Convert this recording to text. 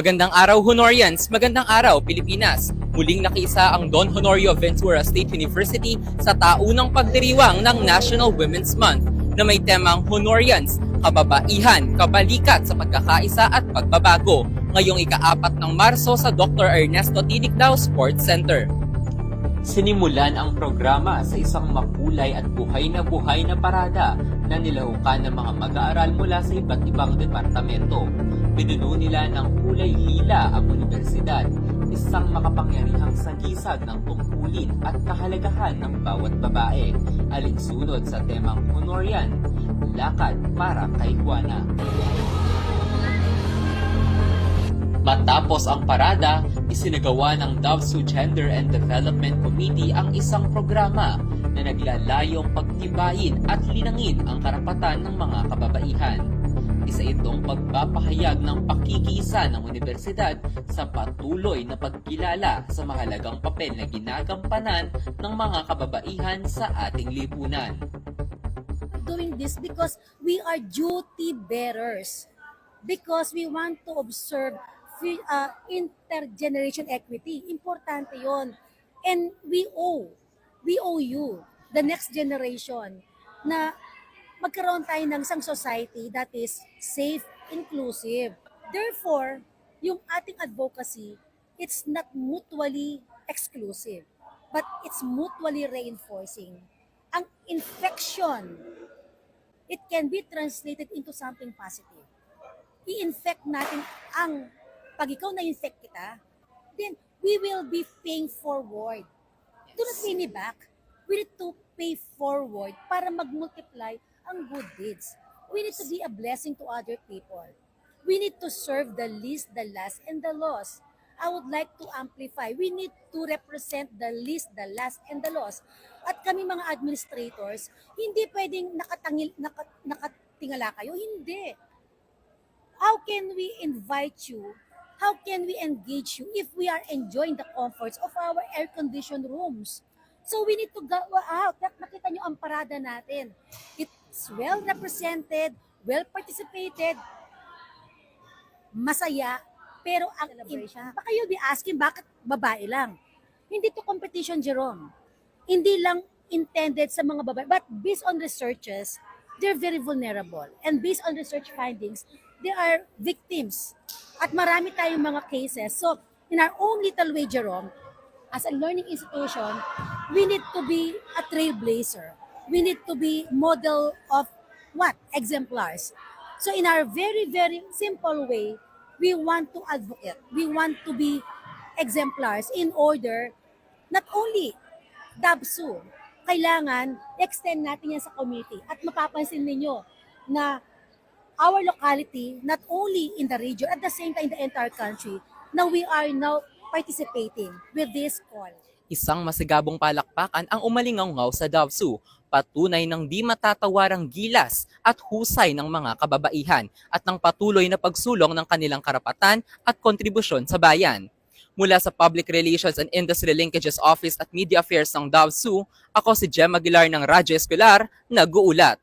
Magandang araw Honorians, magandang araw Pilipinas. Muling nakiisa ang Don Honorio Ventura State University sa taunang pagdiriwang ng National Women's Month na may temang Honorians, kababaihan, kabalikat sa pagkakaisa at pagbabago ngayong ikaapat ng Marso sa Dr. Ernesto Tinicdao Sports Center. Sinimulan ang programa sa isang makulay at buhay na buhay na parada na nilahukan ng mga mag-aaral mula sa iba't ibang departamento. Pinuno nila ng kulay lila ang universidad, isang makapangyarihang sagisag ng tungkulin at kahalagahan ng bawat babae, alinsunod sa temang Honorian, Lakad para kay Juana. Matapos ang parada, isinagawa ng Davsu Gender and Development Committee ang isang programa na naglalayong pagtibayin at linangin ang karapatan ng mga kababaihan. Isa itong pagpapahayag ng pakikiisa ng universidad sa patuloy na pagkilala sa mahalagang papel na ginagampanan ng mga kababaihan sa ating lipunan. doing this because we are duty bearers because we want to observe uh, intergeneration equity importante yon and we owe we owe you the next generation na magkaroon tayo ng isang society that is safe inclusive therefore yung ating advocacy it's not mutually exclusive but it's mutually reinforcing ang infection it can be translated into something positive. I-infect natin ang, pag ikaw na-infect kita, then we will be paying forward. Do not pay me back. We need to pay forward para mag-multiply ang good deeds. We need to be a blessing to other people. We need to serve the least, the last, and the lost. I would like to amplify. We need to represent the least, the last, and the lost. At kami mga administrators, hindi pwedeng nakatangil, naka, nakatingala kayo. Hindi. How can we invite you? How can we engage you if we are enjoying the comforts of our air-conditioned rooms? So we need to go out. Nak- Nakita nyo ang parada natin. It's well represented, well participated, masaya, pero ang celebration. Baka you'll be asking, bakit babae lang? Hindi to competition, Jerome. Hindi lang intended sa mga babae. But based on researches, they're very vulnerable. And based on research findings, they are victims. At marami tayong mga cases. So, in our own little way, Jerome, as a learning institution, we need to be a trailblazer. We need to be model of what? Exemplars. So in our very, very simple way, we want to advocate. We want to be exemplars in order not only DABSU, kailangan extend natin yan sa community at mapapansin ninyo na our locality, not only in the region, at the same time in the entire country, now we are now participating with this call. Isang masigabong palakpakan ang umalingaw sa Davsu, patunay ng di matatawarang gilas at husay ng mga kababaihan at ng patuloy na pagsulong ng kanilang karapatan at kontribusyon sa bayan. Mula sa Public Relations and Industry Linkages Office at Media Affairs ng Davsu, ako si Jem Aguilar ng Radyo Escolar, nag-uulat.